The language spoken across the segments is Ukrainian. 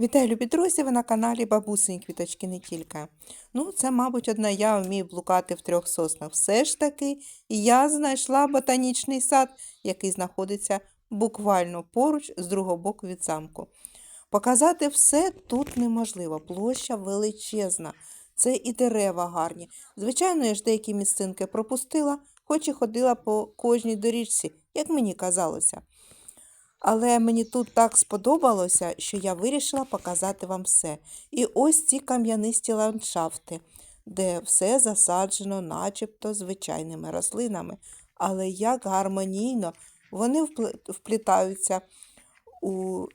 Вітаю, любі друзі! Ви на каналі Бабусині Квіточки не тільки. Ну, це, мабуть, одна я вмію блукати в трьох соснах. Все ж таки, я знайшла ботанічний сад, який знаходиться буквально поруч з другого боку від замку. Показати все тут неможливо. Площа величезна. Це і дерева гарні. Звичайно, я ж деякі місцинки пропустила, хоч і ходила по кожній доріжці, як мені казалося. Але мені тут так сподобалося, що я вирішила показати вам все. І ось ці кам'янисті ландшафти, де все засаджено начебто звичайними рослинами. Але як гармонійно вони вплітаються у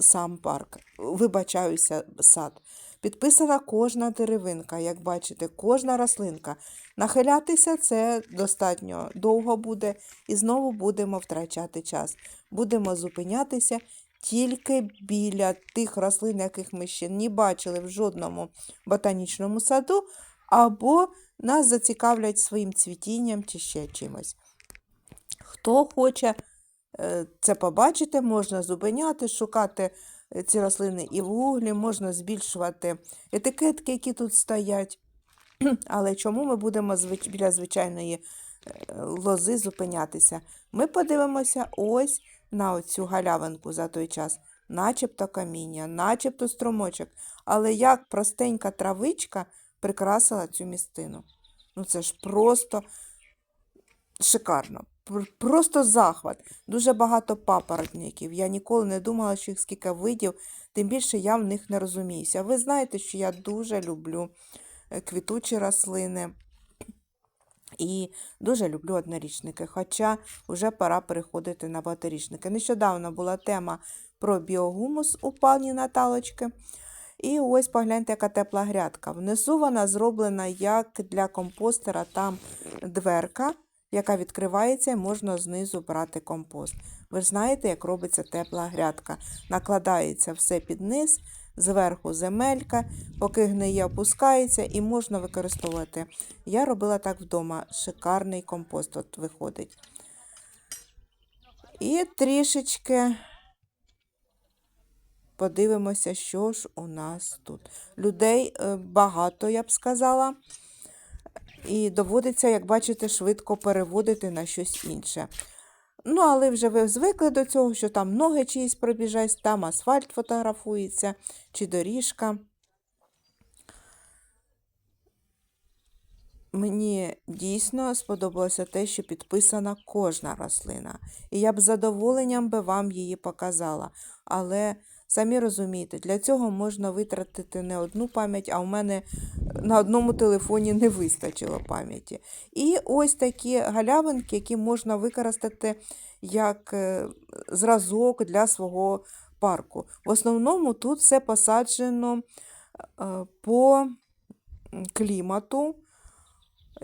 сам парк. Вибачаюся, сад. Підписана кожна деревинка, як бачите, кожна рослинка. Нахилятися це достатньо довго буде, і знову будемо втрачати час. Будемо зупинятися тільки біля тих рослин, яких ми ще не бачили в жодному ботанічному саду, або нас зацікавлять своїм цвітінням чи ще чимось. Хто хоче е, це побачити, можна зупиняти, шукати ці рослини і в гуглі, можна збільшувати етикетки, які тут стоять. Але чому ми будемо біля звичайної е, лози зупинятися? Ми подивимося ось на оцю галявинку за той час. Начебто каміння, начебто струмочок. Але як простенька травичка прикрасила цю містину. Ну це ж просто шикарно. Пр- Просто захват. Дуже багато папоротників. Я ніколи не думала, що їх скільки видів, тим більше я в них не розуміюся. Ви знаєте, що я дуже люблю е, квітучі рослини. І дуже люблю однорічники, хоча вже пора переходити на багаторічники. Нещодавно була тема про біогумус у пані Наталочки. І ось погляньте, яка тепла грядка. Внизу вона зроблена як для компостера, там дверка, яка відкривається, і можна знизу брати компост. Ви ж знаєте, як робиться тепла грядка. Накладається все під низ, зверху земелька, поки гниє, опускається і можна використовувати. Я робила так вдома. Шикарний компост от виходить. І трішечки подивимося, що ж у нас тут. Людей е, багато, я б сказала. І доводиться, як бачите, швидко переводити на щось інше. Ну, але вже ви звикли до цього, що там ноги чиїсь пробіжать, там асфальт фотографується, чи доріжка. Мені дійсно сподобалося те, що підписана кожна рослина. І я б з задоволенням би вам її показала. Але самі розумієте, для цього можна витратити не одну пам'ять, а у мене на одному телефоні не вистачило пам'яті. І ось такі галявинки, які можна використати як е, зразок для свого парку. В основному тут все посаджено е, по клімату.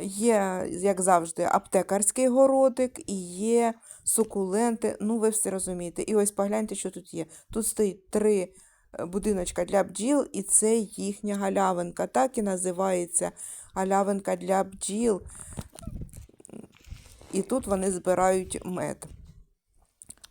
Є, як завжди, аптекарський городик і є сукуленти. Ну, ви все розумієте. І ось погляньте, що тут є. Тут стоїть три е, будиночка для бджіл, і це їхня галявинка. Так і називається галявинка для бджіл. І тут вони збирають мед.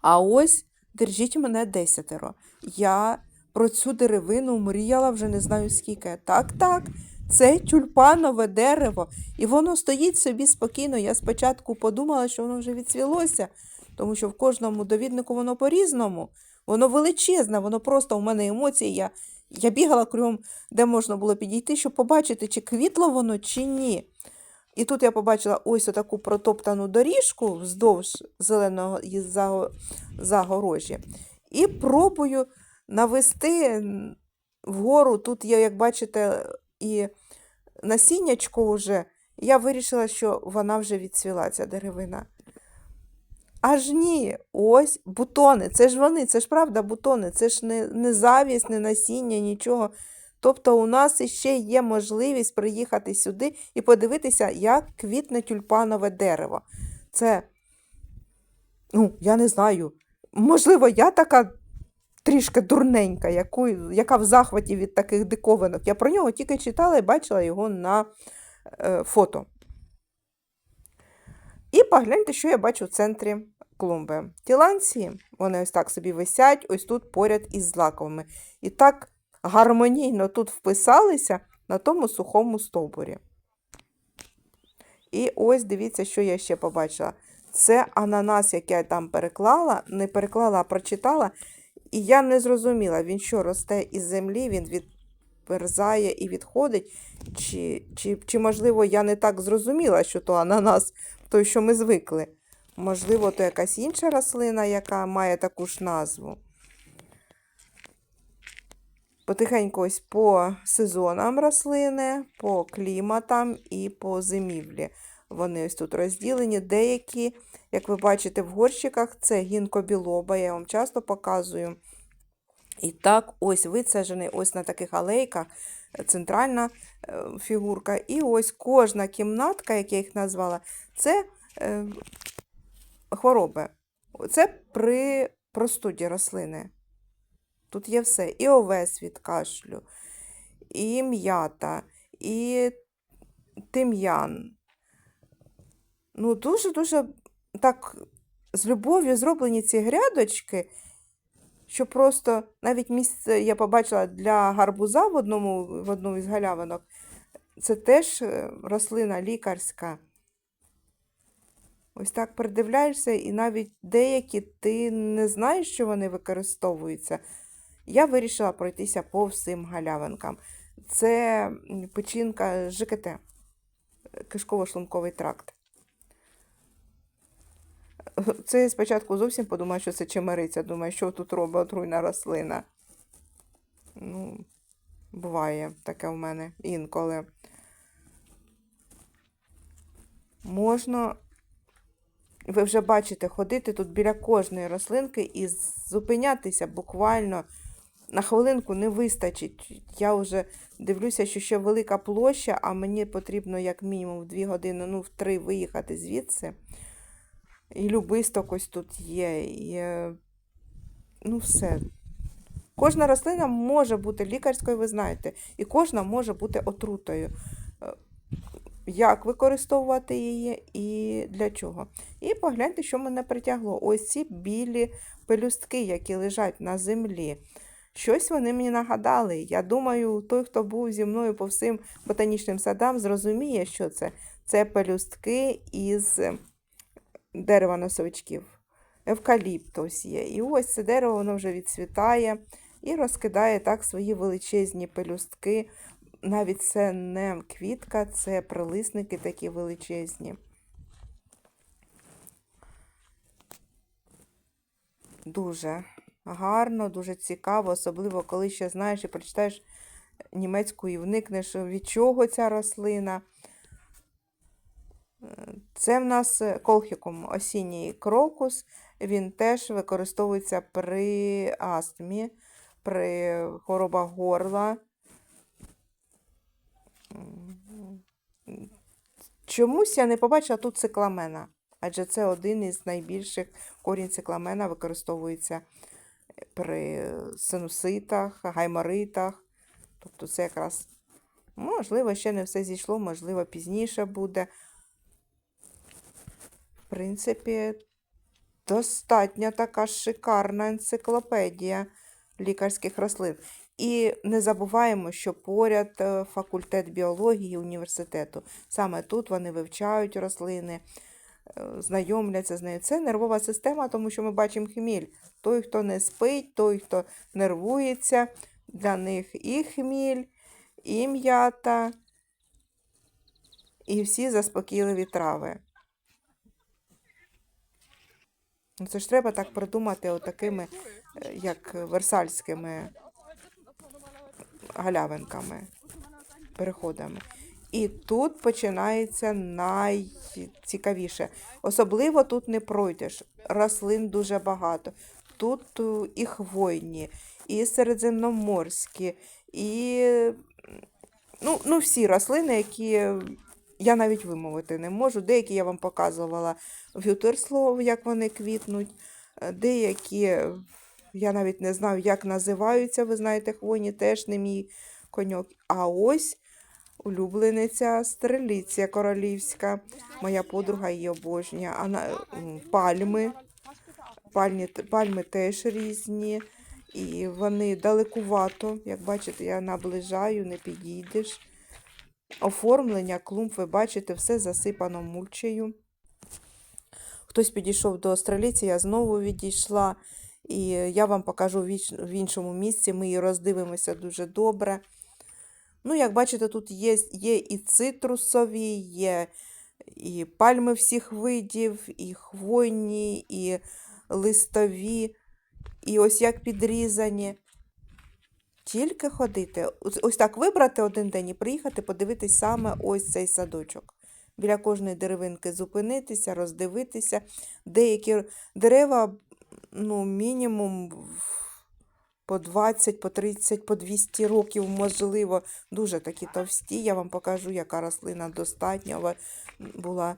А ось держіть мене десятеро. Я про цю деревину мріяла вже не знаю скільки. Так, так, це тюльпанове дерево, і воно стоїть собі спокійно. Я спочатку подумала, що воно вже відцвілося, тому що в кожному довіднику воно по-різному. Воно величезне, воно просто у мене емоції. Я, я бігала кругом, де можна було підійти, щоб побачити, чи квітло воно, чи ні. І тут я побачила ось таку протоптану доріжку вздовж зеленого загорожі. І пробую навести вгору. Тут є, як бачите, і насіннячко вже. Я вирішила, що вона вже відцвіла, ця деревина. Аж ні, ось бутони. Це ж вони, це ж правда бутони, це ж не, не завість, не насіння, нічого. Тобто у нас іще є можливість приїхати сюди і подивитися, як квітне тюльпанове дерево. Це, ну, я не знаю. Можливо, я така трішки дурненька, яку, яка в захваті від таких диковинок. Я про нього тільки читала і бачила його на е, фото. І погляньте, що я бачу в центрі клумби. Тіланці, вони ось так собі висять, ось тут поряд із злаковими. І так гармонійно тут вписалися на тому сухому стовбурі. І ось дивіться, що я ще побачила. Це ананас, який я там переклала, не переклала, а прочитала. І я не зрозуміла, він що росте із землі, він відперзає і відходить. Чи, чи, чи, можливо, я не так зрозуміла, що то ананас, той, що ми звикли. Можливо, то якась інша рослина, яка має таку ж назву. Потихеньку ось по сезонам рослини, по кліматам і по зимівлі. Вони ось тут розділені. Деякі, як ви бачите, в горщиках це гінкобілоба, я вам часто показую. І так, ось висаджений ось на таких алейках е, центральна е, фігурка. І ось кожна кімнатка, як я їх назвала, це е, хвороби. Це при простуді рослини. Тут є все. І овес від кашлю, і м'ята, і тим'ян. Ну, дуже-дуже так з любов'ю зроблені ці грядочки, що просто навіть місце я побачила для гарбуза в одному, в одному із галявинок. Це теж е, рослина лікарська. Ось так придивляєшся, і навіть деякі ти не знаєш, що вони використовуються. Я вирішила пройтися по всім галявинкам. Це печінка ЖКТ, кишково-шлунковий тракт. Це я спочатку зовсім подумала, що це чемериця. Думаю, що тут робить отруйна рослина. Ну, буває таке в мене інколи. Можна, ви вже бачите, ходити тут біля кожної рослинки і зупинятися буквально на хвилинку не вистачить. Я вже дивлюся, що ще велика площа, а мені потрібно як мінімум в 2 години, ну в 3 виїхати звідси. І любисток ось тут є. І, е, ну, все. Кожна рослина може бути лікарською, ви знаєте, і кожна може бути отрутою. Е, Як використовувати її і для чого? І погляньте, що мене притягло. Ось ці білі пелюстки, які лежать на землі. Щось вони мені нагадали. Я думаю, той, хто був зі мною по всім ботанічним садам, зрозуміє, що це. Це пелюстки із дерева носовичків. Евкаліпт ось є. І ось це дерево воно вже відцвітає і розкидає так свої величезні пелюстки. Навіть це не квітка, це прилисники такі величезні. Дуже гарно, дуже цікаво, особливо коли ще знаєш і прочитаєш німецьку і вникнеш, від чого ця рослина. Це в нас колхікум осінній крокус. Він теж використовується при астмі, при хворобах горла. Чомусь я не побачила тут цикламена, адже це один із найбільших корінь цикламена використовується при синуситах, гайморитах. Тобто це якраз, можливо, ще не все зійшло, можливо, пізніше буде. Принципі, достатньо така шикарна енциклопедія лікарських рослин. І не забуваємо, що поряд е, факультет біології університету. Саме тут вони вивчають рослини, е, знайомляться з нею. Це нервова система, тому що ми бачимо хміль. Той, хто не спить, той, хто нервується, для них і хміль, і м'ята, і всі заспокійливі трави. Ну, Це ж треба так придумати отакими, е, як версальськими галявинками, переходами. І тут починається найцікавіше. Особливо тут не пройдеш. Рослин дуже багато. Тут е, і хвойні, і середземноморські, і ну, ну, всі рослини, які я навіть вимовити не можу. Деякі я вам показувала в Ютерслов, як вони квітнуть. Е, Деякі я навіть не знаю, як називаються, ви знаєте, хвойні теж не мій коньок. А ось улюблениця стреліця королівська. Моя подруга її обожнює. А пальми. Пальми теж різні, і вони далекувато. Як бачите, я наближаю, не підійдеш. Оформлення клумб, ви бачите, все засипано мульчею. Хтось підійшов до австралійця, я знову відійшла. І я вам покажу в іншому місці. Ми її роздивимося дуже добре. Ну, як бачите, тут є, є і цитрусові, є і пальми всіх видів, і хвойні, і листові, і ось як підрізані. Тільки ходити. Ось- так вибрати один день і приїхати, подивитись саме ось цей садочок. Біля кожної деревинки зупинитися, роздивитися. Деякі дерева, ну, мінімум по 20, по 30, по 200 років, можливо, дуже такі товсті. Я вам покажу, яка рослина достатньо була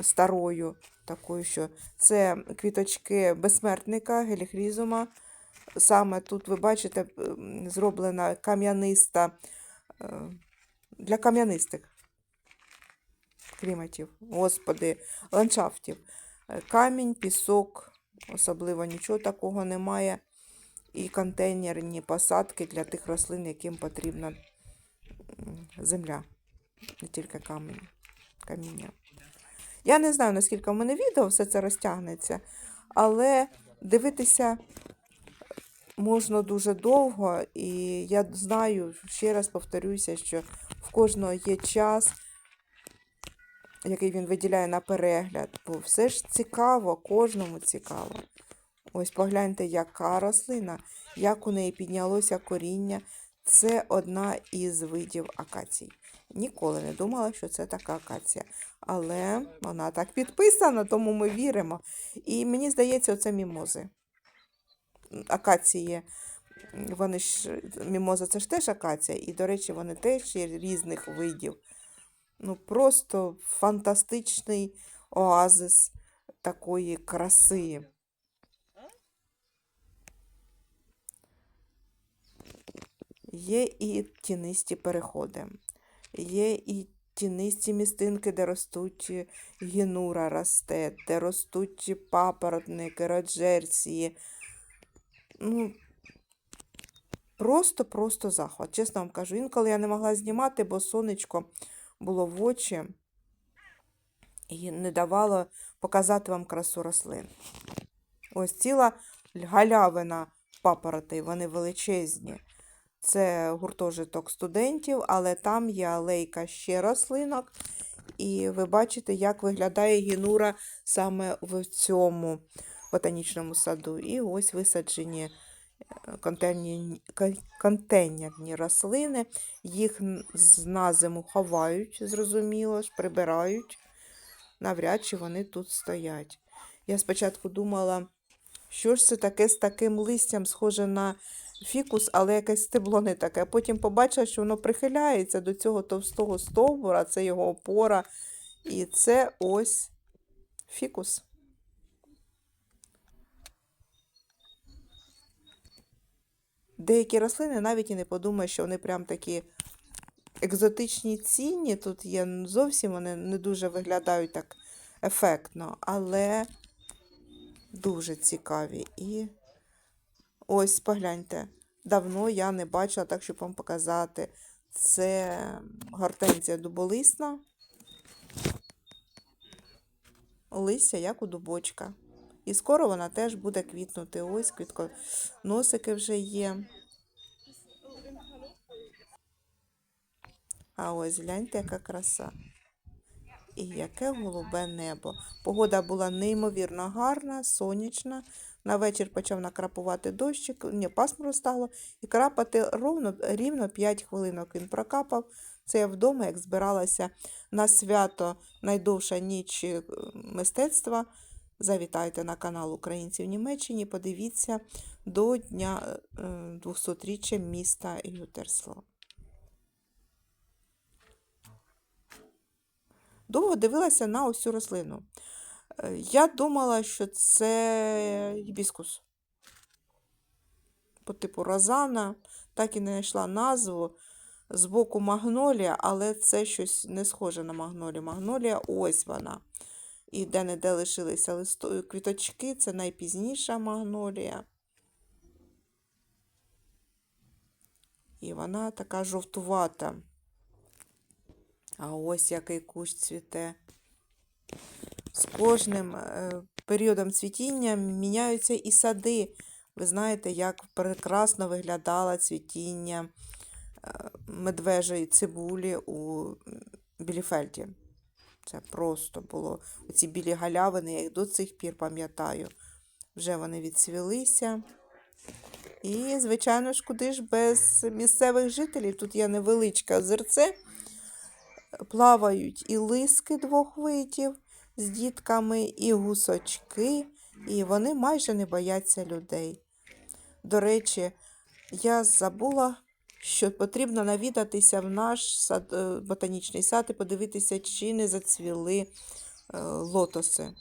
старою, такою, що це квіточки безсмертника, геліхрізума. Саме тут, ви бачите, зроблена кам'яниста е, для кам'янистих кліматів, господи, ландшафтів. Е, Камінь, пісок, особливо нічого такого немає. І контейнерні посадки для тих рослин, яким потрібна земля, не тільки камінь, каміння. Я не знаю, наскільки в мене відео все це розтягнеться, але дивитися можна дуже довго, і я знаю, ще раз повторюся, що в кожного є час, який він виділяє на перегляд, бо все ж цікаво, кожному цікаво. Ось погляньте, яка рослина, як у неї піднялося коріння. Це одна із видів акацій. Ніколи не думала, що це така акація. Але вона так підписана, тому ми віримо. І мені здається, оце мімози. Акації, вони ж, мімоза це ж теж акація, і, до речі, вони теж є різних видів. Ну, просто фантастичний оазис такої краси. Є і тінисті переходи, є і тінисті містинки, де ростуть гінура росте, де ростуть папоротники, роджерсії. Ну, просто-просто захват. Чесно вам кажу, інколи я не могла знімати, бо сонечко було в очі і не давало показати вам красу рослин. Ось ціла галявина папоротей, вони величезні. Це гуртожиток студентів, але там є алейка ще рослинок. І ви бачите, як виглядає гінура саме в цьому ботанічному саду. І ось висаджені е, контейнерні, контейнерні рослини. Їх на зиму ховають, зрозуміло ж, прибирають. Навряд чи вони тут стоять. Я спочатку думала, що ж це таке з таким листям, схоже на фікус, але якесь стебло не таке. Потім побачила, що воно прихиляється до цього товстого стовбура, це його опора. І це ось фікус. Деякі рослини навіть і не подумають, що вони прям такі екзотичні цінні. Тут є зовсім вони не дуже виглядають так ефектно, але дуже цікаві. І ось погляньте. Давно я не бачила, так щоб вам показати. Це гортензія дуболисна. Листя, як у дубочка. І скоро вона теж буде квітнути. Ось квітко. Носики вже є. А ось гляньте, яка краса. І яке голубе небо. Погода була неймовірно гарна, сонячна. На вечір почав накрапувати дощик, ні, пасмурно стало, і крапати ровно, рівно 5 хвилинок він прокапав. Це я вдома, як збиралася на свято найдовша ніч е, мистецтва. Завітайте на канал Українці в Німеччині, подивіться до дня е, 200-річчя міста Гютерсло. Довго дивилася на цю рослину. Е, Я думала, що це гібіскус. По типу розана, так і не знайшла назву. Збоку магнолія, але це щось не схоже на магнолію. Магнолія ось вона. І де-не-де лишилися листо... квіточки, це найпізніша магнолія. І вона така жовтувата. А ось який кущ цвіте. З кожним е, періодом цвітіння міняються і сади. Ви знаєте, як прекрасно виглядало цвітіння е, медвежої цибулі у Біліфельді. Це просто було. Оці білі галявини, я їх до цих пір пам'ятаю. Вже вони відцвілися. І, звичайно ж, куди ж без місцевих жителів. Тут є невеличке озерце. Плавають і лиски двох видів з дітками, і гусочки, і вони майже не бояться людей. До речі, я забула, що потрібно навідатися в наш сад, е, ботанічний сад і подивитися, чи не зацвіли е, лотоси.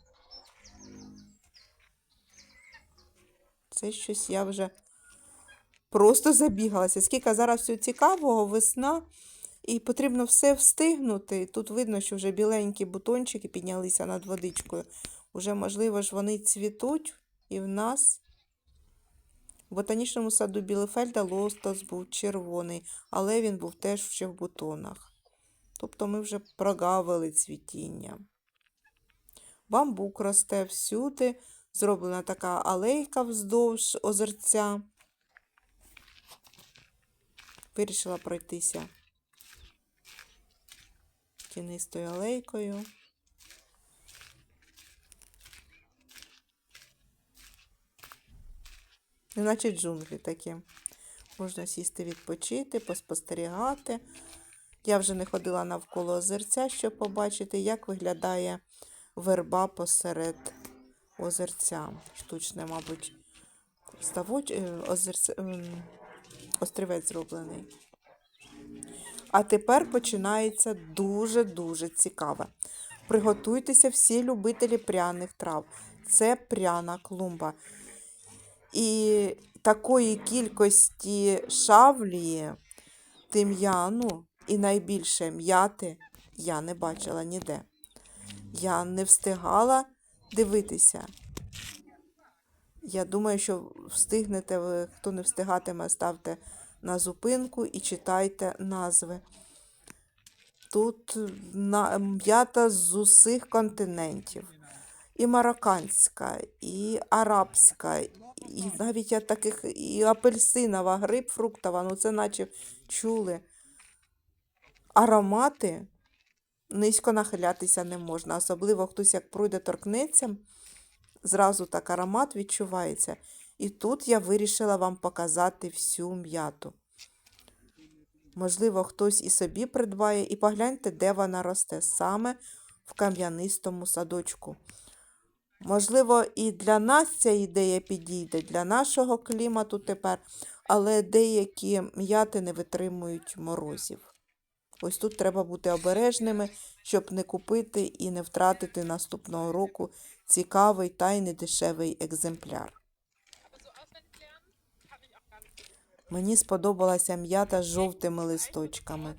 Це щось я вже просто забігалася. Скільки зараз всього цікавого, весна, і потрібно все встигнути. Тут видно, що вже біленькі бутончики піднялися над водичкою. Уже, можливо ж, вони цвітуть, і в нас в ботанічному саду Білефельда лотос був червоний, але він був теж ще в бутонах. Тобто ми вже прогавили цвітіння. Бамбук росте всюди, зроблена така алейка вздовж озерця. Вирішила пройтися тінистою алейкою. Неначе джунглі такі. Можна сісти відпочити, поспостерігати. Я вже не ходила навколо озерця, щоб побачити, як виглядає верба посеред озерця. Штучне, мабуть, ставоч... е, озерце... ем, острівець зроблений. А тепер починається дуже-дуже цікаве. Приготуйтеся всі любителі пряних трав. Це пряна клумба. І такої кількості шавлії, тим'яну і найбільше м'яти я не бачила ніде. Я не встигала дивитися. Я думаю, що встигнете ви, хто не встигатиме, ставте на зупинку і читайте назви. Тут м'ята з усіх континентів. І марокканська, і арабська, і навіть я таких, і апельсинова, грейпфруктова, ну це наче чули. Аромати низько нахилятися не можна. Особливо хтось як пройде торкнеться, зразу так аромат відчувається. І тут я вирішила вам показати всю м'яту. Можливо, хтось і собі придбає, і погляньте, де вона росте, саме в кам'янистому садочку. Можливо, і для нас ця ідея підійде, для нашого клімату тепер, але деякі м'яти не витримують морозів. Ось тут треба бути обережними, щоб не купити і не втратити наступного року цікавий та й недешевий екземпляр. Мені сподобалася м'ята з жовтими листочками.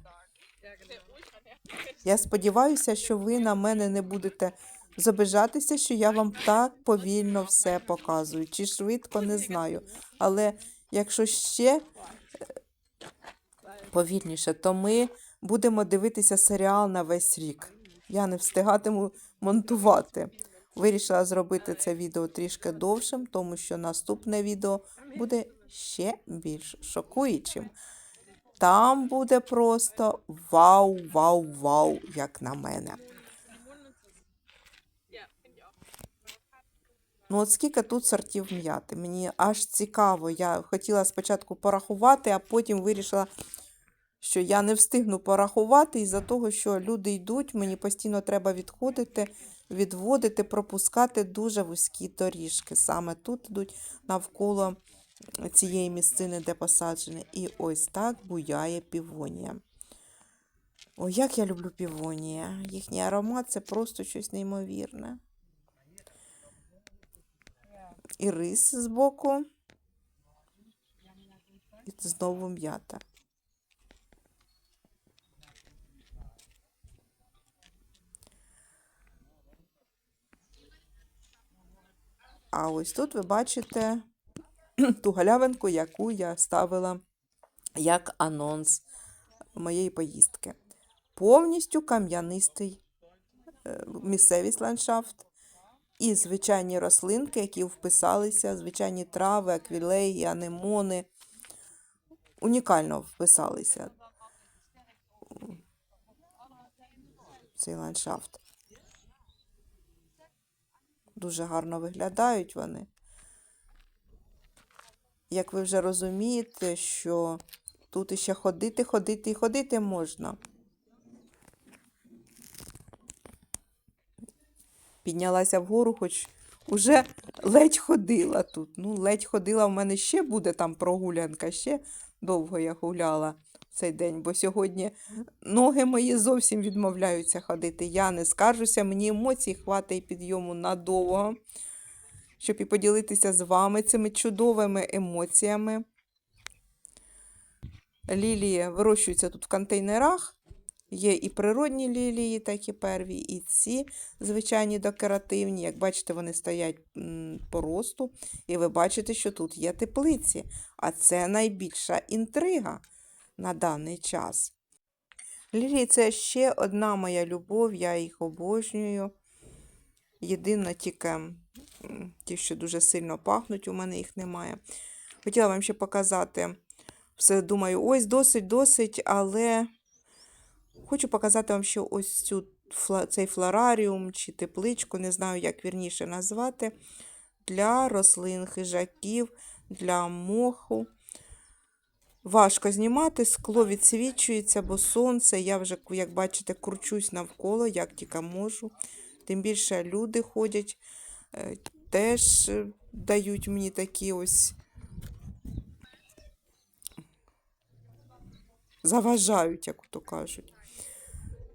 Я сподіваюся, що ви на мене не будете забижатися, що я вам так повільно все показую. Чи швидко, не знаю. Але якщо ще е, повільніше, то ми будемо дивитися серіал на весь рік. Я не встигатиму монтувати. Вирішила зробити це відео трішки довшим, тому що наступне відео буде ще більш шокуючим. Там буде просто вау, вау, вау, як на мене. Ну, от скільки тут сортів м'яти? Мені аж цікаво. Я хотіла спочатку порахувати, а потім вирішила, що я не встигну порахувати із-за того, що люди йдуть, мені постійно треба відходити, відводити, пропускати дуже вузькі доріжки. Саме тут йдуть навколо цієї місцини, де посаджені. І ось так буяє півонія. Ой, як я люблю півонія. Їхній аромат це просто щось неймовірне. І рис збоку. І знову м'ята. А ось тут ви бачите ту галявинку, яку я ставила як анонс моєї поїздки. Повністю кам'янистий е, місцевість ландшафт і звичайні рослинки, які вписалися, звичайні трави, аквілеї, анемони. Унікально вписалися цей ландшафт. Дуже гарно виглядають вони. Як ви вже розумієте, що тут іще ходити, ходити і ходити можна. Піднялася вгору, хоч уже ледь ходила тут. Ну, ледь ходила, в мене ще буде там прогулянка, ще довго я гуляла цей день, бо сьогодні ноги мої зовсім відмовляються ходити. Я не скаржуся, мені емоцій хватить підйому надовго, щоб і поділитися з вами цими чудовими емоціями. Лілії вирощуються тут в контейнерах. Є і природні лілії, такі перві, і ці звичайні декоративні. Як бачите, вони стоять по росту. І ви бачите, що тут є теплиці. А це найбільша інтрига на даний час. Лілії це ще одна моя любов, я їх обожнюю. Єдине тільки ті, що дуже сильно пахнуть, у мене їх немає. Хотіла вам ще показати. Все думаю, ось досить, досить, але хочу показати вам, що ось цю, цей флораріум чи тепличку, не знаю, як вірніше назвати, для рослин, хижаків, для моху. Важко знімати, скло відсвічується, бо сонце, я вже, як бачите, кручусь навколо, як тільки можу. Тим більше люди ходять, е, теж е, дають мені такі ось заважають, як то кажуть.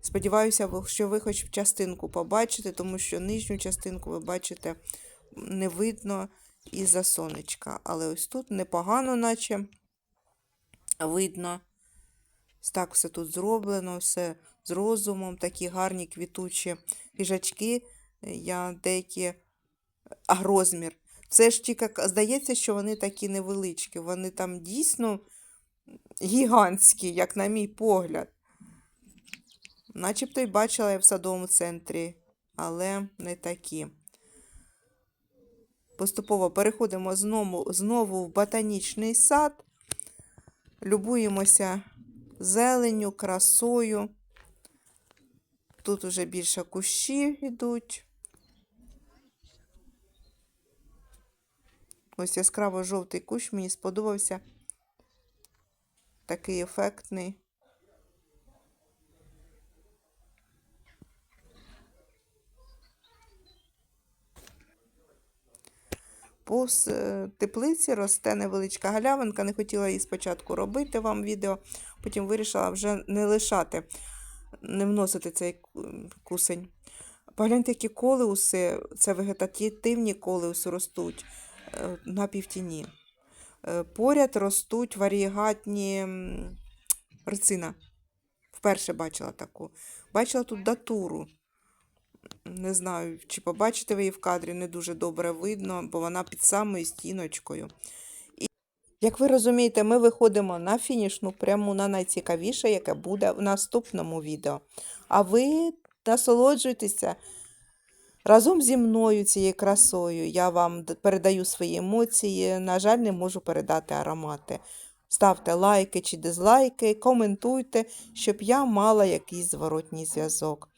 Сподіваюся, що ви хоч частинку побачите, тому що нижню частинку ви бачите не видно із-за сонечка. Але ось тут непогано, наче видно. Так все тут зроблено, все з розумом, такі гарні квітучі хижачки. Я деякі, а розмір. Це ж тільки здається, що вони такі невеличкі. Вони там дійсно гігантські, як на мій погляд. Начебто й бачила я в садовому центрі, але не такі. Поступово переходимо знову, знову в ботанічний сад, любуємося зеленню, красою. Тут уже більше кущі йдуть. Ось яскраво жовтий кущ мені сподобався. Такий ефектний. По е, теплиці росте невеличка галявинка. Не хотіла її спочатку робити вам відео, потім вирішила вже не лишати, не вносити цей кусень. Погляньте, які колеуси, це вегетативні колеуси ростуть е, на півтіні. Е, Поряд ростуть варігатні м. Вперше бачила таку. Бачила тут датуру. Не знаю, чи побачите ви її в кадрі, не дуже добре видно, бо вона під самою стіночкою. І, як ви розумієте, ми виходимо на фінішну пряму на найцікавіше, яке буде в наступному відео. А ви насолоджуйтеся разом зі мною цією красою. Я вам передаю свої емоції. На жаль, не можу передати аромати. Ставте лайки чи дизлайки, коментуйте, щоб я мала якийсь зворотній зв'язок.